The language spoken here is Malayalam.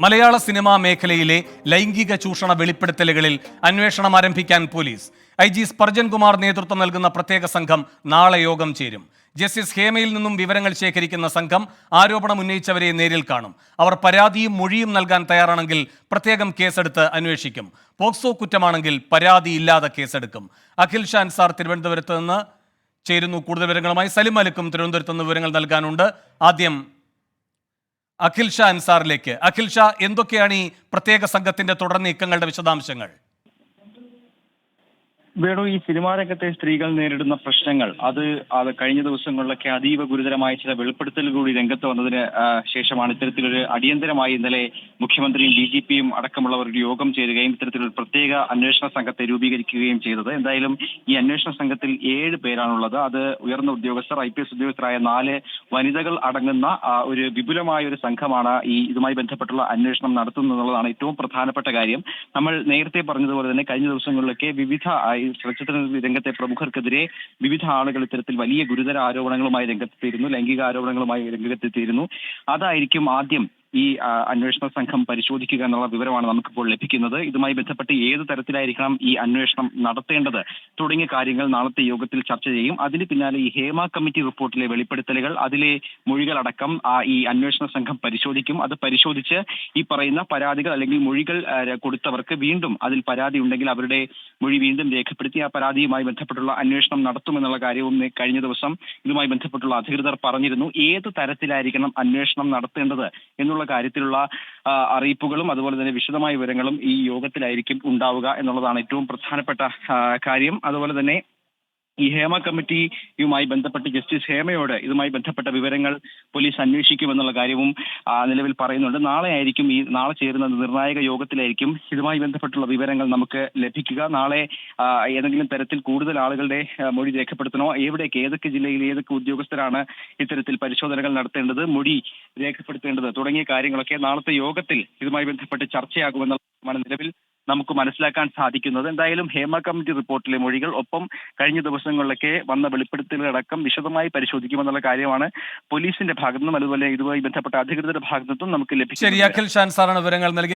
മലയാള സിനിമാ മേഖലയിലെ ലൈംഗിക ചൂഷണ വെളിപ്പെടുത്തലുകളിൽ അന്വേഷണം ആരംഭിക്കാൻ police. I G Sparjan Kumar നേതൃത്വം നൽകുന്ന പ്രത്യേക സംഘം നാളെ യോഗം ചേരും. ജസ്റ്റിസ് ഹേമയിൽ നിന്നും വിവരങ്ങൾ ശേഖരിക്കുന്ന സംഘം ആരോപണം ഉന്നയിച്ചവരെ നേരിൽ കാണും. അവർ പരാതിയും മൊഴിയും നൽകാൻ തയ്യാറാണെങ്കിൽ പ്രത്യേകം കേസെടുത്ത് അന്വേഷിക്കും. പോക്സോ കുറ്റമാണെങ്കിൽ പരാതി ഇല്ലാതെ കേസെടുക്കും. അഖിൽ ഷാൻ സാർ തിരുവനന്തപുരത്ത് നിന്ന് ചേരുന്നു. കൂടുതൽ വിവരങ്ങളുമായി സലിം അലക്കും തിരുവനന്തപുരത്ത് നിന്ന് വിവരങ്ങൾ നൽകാനുണ്ട്. ആദ്യം അഖിൽ ഷാ അൻസാറിലേക്ക്. അഖിൽ ഷാ എന്തൊക്കെയാണ് ഈ പ്രത്യേക സംഘത്തിന്റെ തുടർ നീക്കങ്ങളുടെ വിശദാംശങ്ങൾ? വേണു ഈ സിനിമാ രംഗത്തെ സ്ത്രീകൾ നേരിടുന്ന പ്രശ്നങ്ങൾ. അത് അത് കഴിഞ്ഞ ദിവസങ്ങളിലൊക്കെ അതീവ ഗുരുതരമായ ചില വെളിപ്പെടുത്തൽ കൂടി രംഗത്ത് വന്നതിന് ശേഷമാണ് ഇത്തരത്തിലൊരു അടിയന്തരമായി ഇന്നലെ മുഖ്യമന്ത്രിയും ഡി ജി പിയും അടക്കമുള്ളവർ ഒരു യോഗം ചേരുകയും ഇത്തരത്തിലൊരു പ്രത്യേക അന്വേഷണ സംഘത്തെ രൂപീകരിക്കുകയും ചെയ്തത്. എന്തായാലും ഈ അന്വേഷണ സംഘത്തിൽ ഏഴ് പേരാണുള്ളത്. അത് ഉയർന്ന ഉദ്യോഗസ്ഥർ ഐ പി എസ് ഉദ്യോഗസ്ഥരായ നാല് വനിതകൾ അടങ്ങുന്ന ഒരു വിപുലമായ ഒരു സംഘമാണ് ഈ ഇതുമായി ബന്ധപ്പെട്ടുള്ള അന്വേഷണം നടത്തുന്നത് എന്നുള്ളതാണ് ഏറ്റവും പ്രധാനപ്പെട്ട കാര്യം. നമ്മൾ നേരത്തെ പറഞ്ഞതുപോലെ തന്നെ കഴിഞ്ഞ ദിവസങ്ങളിലൊക്കെ വിവിധ ചലച്ചിത്ര രംഗത്തെ പ്രമുഖർക്കെതിരെ വിവിധ ആളുകൾ ഇത്തരത്തിൽ വലിയ ഗുരുതര ആരോപണങ്ങളുമായി രംഗത്തെത്തിയിരുന്നു. ലൈംഗിക ആരോപണങ്ങളുമായി രംഗത്തെത്തിയിരുന്നു. അതായിരിക്കും ആദ്യം ഈ അന്വേഷണ സംഘം പരിശോധിക്കുക എന്നുള്ള വിവരമാണ് നമുക്കിപ്പോൾ ലഭിക്കുന്നത്. ഇതുമായി ബന്ധപ്പെട്ട് ഏത് തരത്തിലായിരിക്കണം ഈ അന്വേഷണം നടത്തേണ്ടത് തുടങ്ങിയ കാര്യങ്ങൾ നാളത്തെ യോഗത്തിൽ ചർച്ച ചെയ്യും. അതിന് പിന്നാലെ ഈ ഹേമ കമ്മിറ്റി റിപ്പോർട്ടിലെ വെളിപ്പെടുത്തലുകൾ അതിലെ മൊഴികളടക്കം ഈ അന്വേഷണ സംഘം പരിശോധിക്കും. അത് പരിശോധിച്ച് ഈ പറയുന്ന പരാതികൾ അല്ലെങ്കിൽ മൊഴികൾ കൊടുത്തവർക്ക് വീണ്ടും അതിൽ പരാതി ഉണ്ടെങ്കിൽ അവരുടെ മൊഴി വീണ്ടും രേഖപ്പെടുത്തി ആ പരാതിയുമായി ബന്ധപ്പെട്ടുള്ള അന്വേഷണം നടത്തുമെന്നുള്ള കാര്യവും കഴിഞ്ഞ ദിവസം ഇതുമായി ബന്ധപ്പെട്ടുള്ള അധികൃതർ പറഞ്ഞിരുന്നു. ഏത് തരത്തിലായിരിക്കണം അന്വേഷണം നടത്തേണ്ടത് എന്നുള്ള കാര്യത്തിലുള്ള അറിയിപ്പുകളും അതുപോലെ തന്നെ വിശദമായ വിവരങ്ങളും ഈ യോഗത്തിലായിരിക്കും ഉണ്ടാവുക എന്നുള്ളതാണ് ഏറ്റവും പ്രധാനപ്പെട്ട കാര്യം. അതുപോലെ തന്നെ ഈ ഹേമ കമ്മിറ്റിയുമായി ബന്ധപ്പെട്ട് ജസ്റ്റിസ് ഹേമയോട് ഇതുമായി ബന്ധപ്പെട്ട വിവരങ്ങൾ പോലീസ് അന്വേഷിക്കുമെന്നുള്ള കാര്യവും നിലവിൽ പറയുന്നുണ്ട്. നാളെ ആയിരിക്കും ഈ നാളെ ചേരുന്ന നിർണായക യോഗത്തിലായിരിക്കും ഇതുമായി ബന്ധപ്പെട്ടുള്ള വിവരങ്ങൾ നമുക്ക് ലഭിക്കുക. നാളെ ഏതെങ്കിലും തരത്തിൽ കൂടുതൽ ആളുകളുടെ മൊഴി രേഖപ്പെടുത്തണോ? എവിടേക്ക് ഏതൊക്കെ ജില്ലയിൽ ഏതൊക്കെ ഉദ്യോഗസ്ഥരാണ് ഇത്തരത്തിൽ പരിശോധനകൾ നടത്തേണ്ടത് മൊഴി രേഖപ്പെടുത്തേണ്ടത് തുടങ്ങിയ കാര്യങ്ങളൊക്കെ നാളത്തെ യോഗത്തിൽ ഇതുമായി ബന്ധപ്പെട്ട് ചർച്ചയാകുമെന്നുള്ളതാണ് നിലവിൽ നമുക്ക് മനസ്സിലാക്കാൻ സാധിക്കുന്നത്. എന്തായാലും ഹേമ കമ്മിറ്റി റിപ്പോർട്ടിലെ മൊഴികൾ ഒപ്പം കഴിഞ്ഞ ദിവസങ്ങളിലൊക്കെ വന്ന വെളിപ്പെടുത്തലുകളടക്കം വിശദമായി പരിശോധിക്കുമെന്നുള്ള കാര്യമാണ് പോലീസിന്റെ ഭാഗത്തുനിന്നും അതുപോലെ ഇതുമായി ബന്ധപ്പെട്ട അധികൃതരുടെ ഭാഗത്തുനിന്നും നമുക്ക് അഖിൽ ഷാൻ വിവരങ്ങൾ നൽകി